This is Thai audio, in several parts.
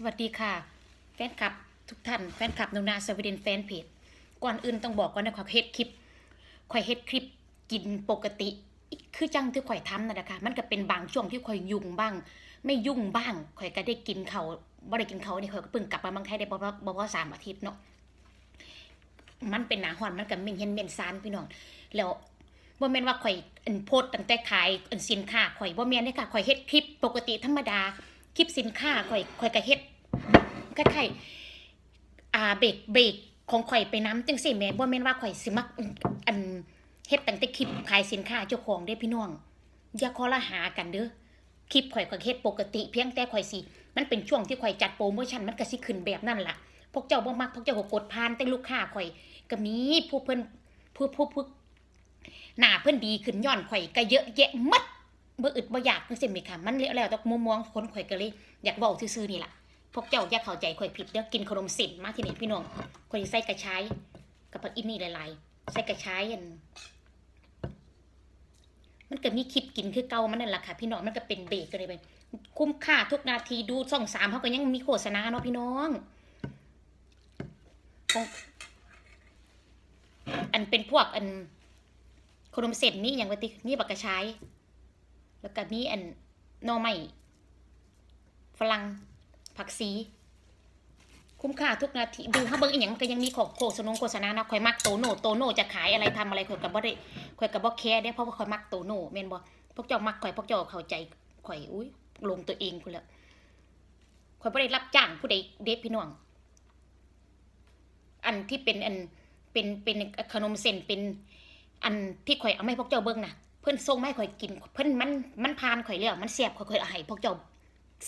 สวัสดีค่ะ แฟนคลับทุกท่านแฟนคลับนุนาสวีเดนแฟนเพจก่อนอื่นต้องบอกก่อนนะข่อยเฮ็ดคลิปข่อยเฮ็ดคลิปกินปกติ คือจังที่ข่อยทำนั่นแหละค่ะมันก็เป็นบางช่วงที่ข่อยยุ่งบ้าง ไม่ยุ่งบ้างข่อยก็ได้กินเขาบ่ได้กินเขานี่ข่อยก็เพิ่งกลับมาเมืองไทยได้บ่บ่บ่พอสามอาทิตย์เนาะมันเป็นหนาฮ้อนมันก็เหม็นเห็นเหม็นซานพี่น้องแล้วบ่แม่นว่าข่อยอันโพสต์ตั้งแต่ขายอันสินค้าข่อยบ่แม่นเด้ค่ะข่อยเฮ็ดคลิปปกติธรรมดา คลิปสินค้าข่อยข่อยก็เฮ็ดคล้ายๆอ่าเบรกเบรกของข่อยไปน้ำจังซี่แม่บ่แม่นว่าข่อยสิมักอันเฮ็ดตั้งแต่คลิปขายสินค้าเจ้าของเด้พี่น้องอย่าคอละหากันเด้อคลิปข่อยก็เฮ็ดปกติเพียงแต่ข่อยสิมันเป็นช่วงที่ข่อยจัดโปรโมชั่นมันก็สิขึ้นแบบนั้นล่ะพวกเจ้าบ่มักพวกเจ้าก็กดผ่านแต่ลูกค้าข่อยก็มีผู้เพิ่นผู้ผู้ผู้หน้าเพิ่นดีขึ้นย้อนข่อยก็เยอะแยะหมด บ่อึดบ่อยากจังซี่แม่ค่ะ มันแล้วแล้วแต่มุมมองคนข่อยก็เลยอยากเว้าซื่อๆนี่ล่ะพวกเจ้าอย่าเข้าใจข่อยผิดเด้อกินขนมเส้นมาที่นี่พี่น้องข่อยสิใส่กระชายกับผักอินนี่หลายๆใส่กระชายอันมันก็มีคลิปกินคือเก่ามันนั่นแหละค่ะ พี่น้องมันก็เป็นเบรกกันเลยไปคุ้มค่าทุกนาทีดูช่องสามเขาก็ยังมีโฆษณาเนาะพี่น้องอันเป็นพวกอันขนมเส้นนี่อย่างว่าติมีบักกระชาย แล้วก็มีอันหน่อไม้ฝรั่งผักซีคุ้มค่าทุกนาทีดูถ้าเบิ่งอีหยังมันก็ยังมีของโฆษณาโฆษณานะข่อยมักโตโน่โตโน่จะขายอะไรทำอะไรข่อยก็บ่ได้ข่อยก็บ่แคร์เด้เพราะว่าข่อยมักโตโน่แม่นบ่พวกเจ้ามักข่อยพวกเจ้าเข้าใจข่อยอุ้ยลงตัวเองพุ่นละข่อยบ่ได้รับจ้างผู้ใดเด็พี่น้อง อันที่เป็นอันเป็นเป็นขนมเส้นเป็น อันที่ข่อยเอามาให้พวกเจ้าเบิ่งนะ พิ่นส่งมาให้ข่อยกิน เพิ่นมันมันผ่านข่อยแล้วมันแซ่บข่อยข่อยเอาให้พวกเจ้า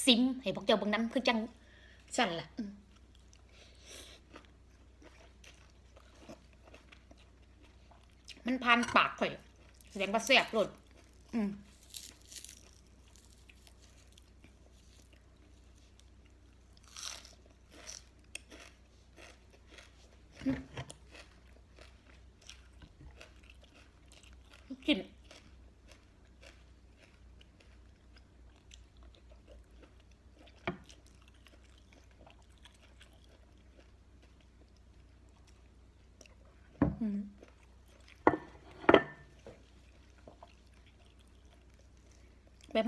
ซิมให้พวกเจ้าเบิ่งนํคือจังสั่นล่ะมมันผ่านปากข่อย แสดงว่าแซ่บโลดอืมกินอืม ใบ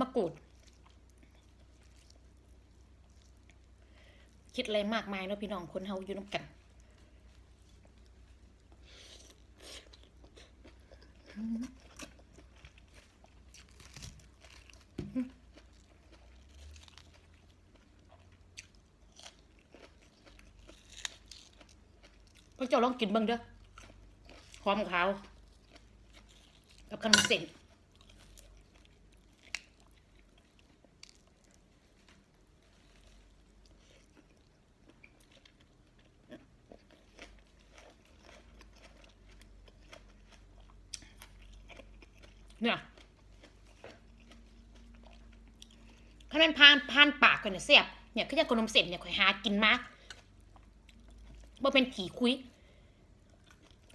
มะกรูด คิดอะไรมากมายเนาะพี่น้องคนเฮาอยู่น้ำกันพวกเจ้าลองกินบิ่งเด้อ หอมขาวกับขนมเส้นเนี่ยขนาดพานพานปากกันเนี่ยเสียบเนี่ยคือจะขนมเส้นเนี่ยข่อยหากินมากบ่เป็นขี่คุย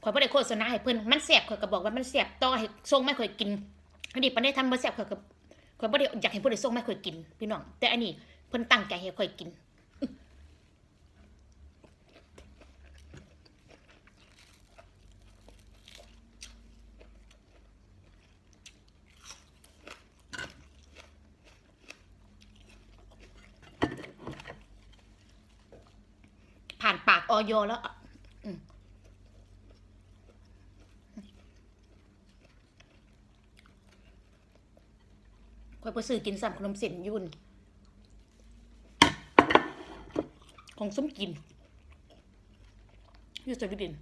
ข่อยบ่ได้โฆษณาให้เพิ่นมันแซ่บข่อยก็บอกว่ามันแซ่บต่อให้ส่งมาข่อยกินอันนี้ปานได้ทำบ่แซ่บข่อยก็ข่อยบ่ได้อยากให้เพิ่นได้ส่งมาข่อยกิน พี่น้อง แต่อันนี้เพิ่นตั้งใจให้ข่อยกินผ่านปากออยแล้วอะอืมค อยไปซื้อกินสามขนมเส้นยุ่น ของส้มกินยูสวีเดน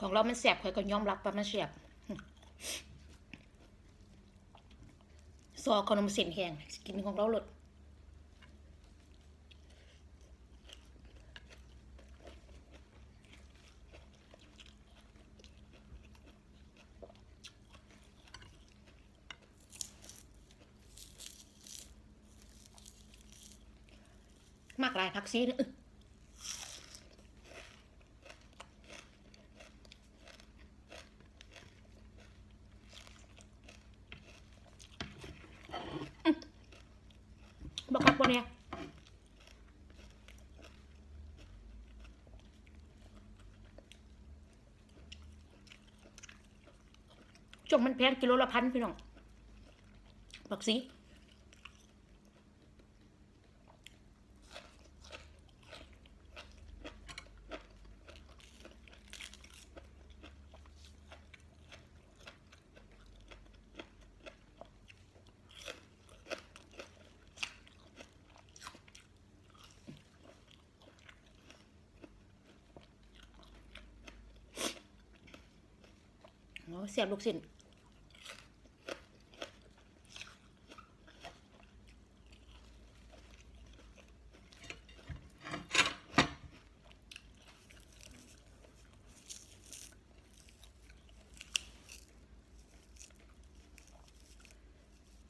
ของเรามันแสบคอยก็ยอมรับว่ามันแสบซอขนมเส้นแห้งกินของเราหลด มากลายพักซีนะบอกกับปอเนี่ยจงมันแพงกิโลละพันพี่น้องบอกสิ เสียบลูกชิ้น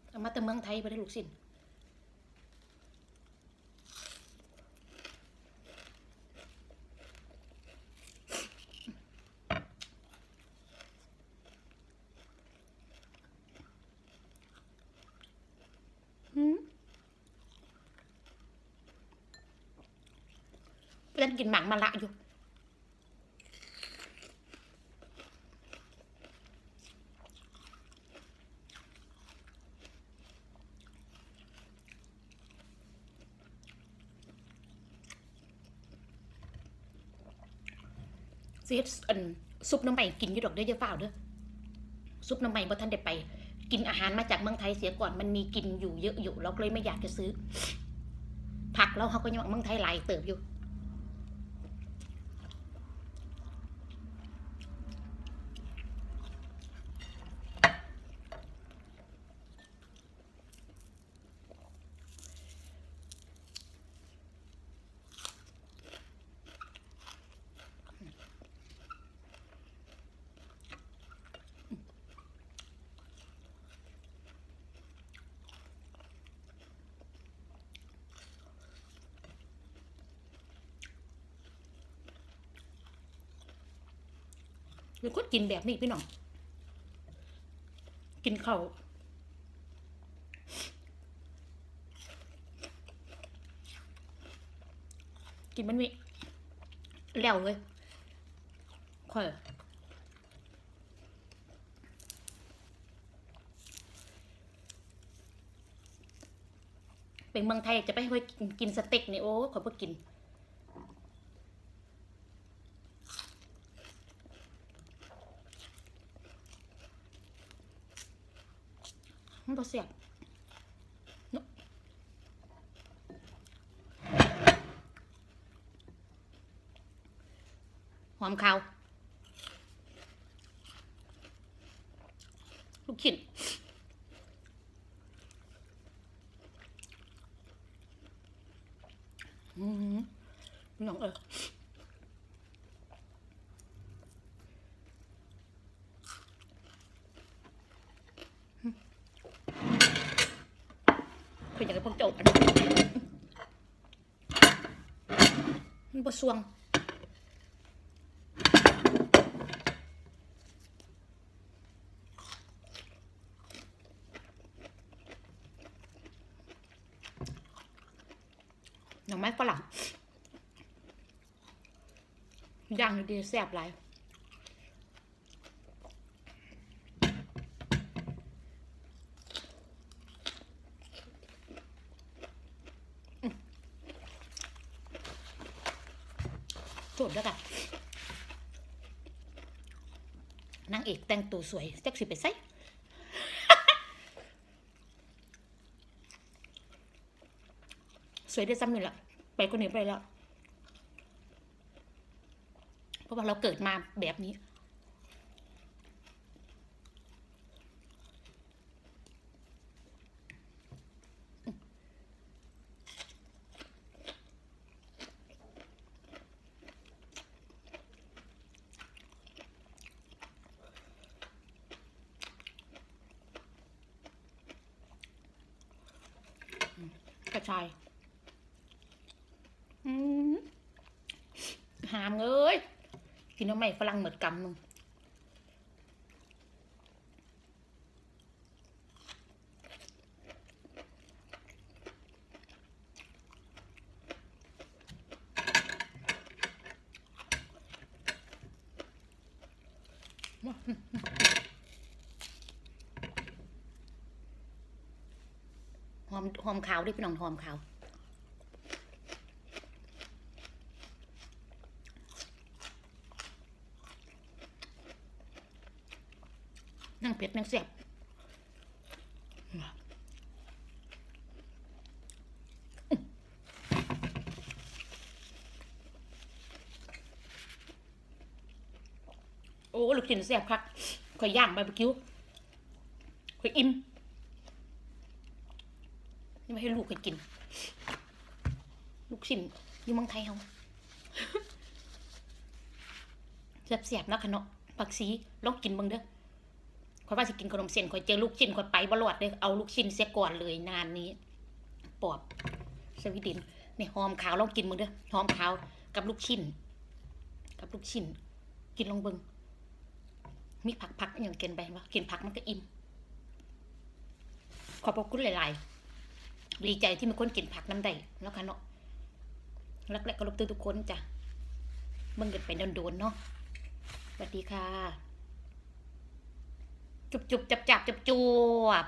เอามาแต่เมืองไทยไปได้ลูกชิ้นหืมเพื่อนกินหมากมะละอยู่สิเฮ็ดอันซุปน้ำใหม่กินอยู่ดอกเด้ออย่าเฝ้าเด้อซุปน้ำใหม่บ่ทันได้ไป กินอาหารมาจากเมืองไทยเสียก่อนมันมีกินอยู่เยอะอยู่เราก็เลยไม่อยากจะซื้อ ผักแล้วเขาก็ยังเมืองไทยหลายเติบอยู่ หรือก็กินแบบนี้พี่น้อง กินข้าวกินมันมีแล้วเลยค่อยเป็นเมืองไทยจะไปให้กินกินสเต็กนี่โอ้ขอยเพิ่กิน มันบ่เสียบหอมขาวลูกชิ้นอืมน้องเออ คืออยากให้พวกเจ้าอันมันบ่สวงหน่อไม้ฝรั่งย่างดีแซ่บหลาย สุดแล้วกันนางเอกแต่งตัวสวยแจ็คสิไปใส่สวยได้ซ้ำนี่แหละไปคนนี้ไปแล้ว เพราะว่าเราเกิดมาแบบนี้ กระชายหามเลยกินน้ำไม่ฝรั่งเหมือดกำมึงมา มหอมขาวด้วยพี่น้องหอมขาวนั่งเป็ดนั่งเสียบโอ้ลูกชิ้นเสียบคักข่อยย่างบาร์บีคิวข่อยอิ่ม ให้ลูกข่อยกิน ลูกชิ้นอยู่เมืองไทยเฮาเสียบเสียบๆนาะขะเนาะผักซีลองกินบิ่งเด้อข่อยว่าสิกินขนมเส้นข่อยเจอลูกชิ้นข่อยไปบ่รอดเลยเอาลูกชิ้นเสียก่อนเลยงานนี้ ปอบสวีเดนนี่หอมขาวลองกินมึงเด้อหอมขาวกับลูกชิ้น กับลูกชิ้น กินลองเบิงมีผักผักอย่างกินไปวะกินผักมันก็อิ่มขอบพระคุณหลาย ๆ ดีใจที่มีคนกินผักน้ำได้แล้วค่ะเนาะรักและก็รบตัวทุกคนจ้ะเบิ่งกันไปโดนๆเนาะสวัสดีค่ะ จุบจุบจับจับจับจวบ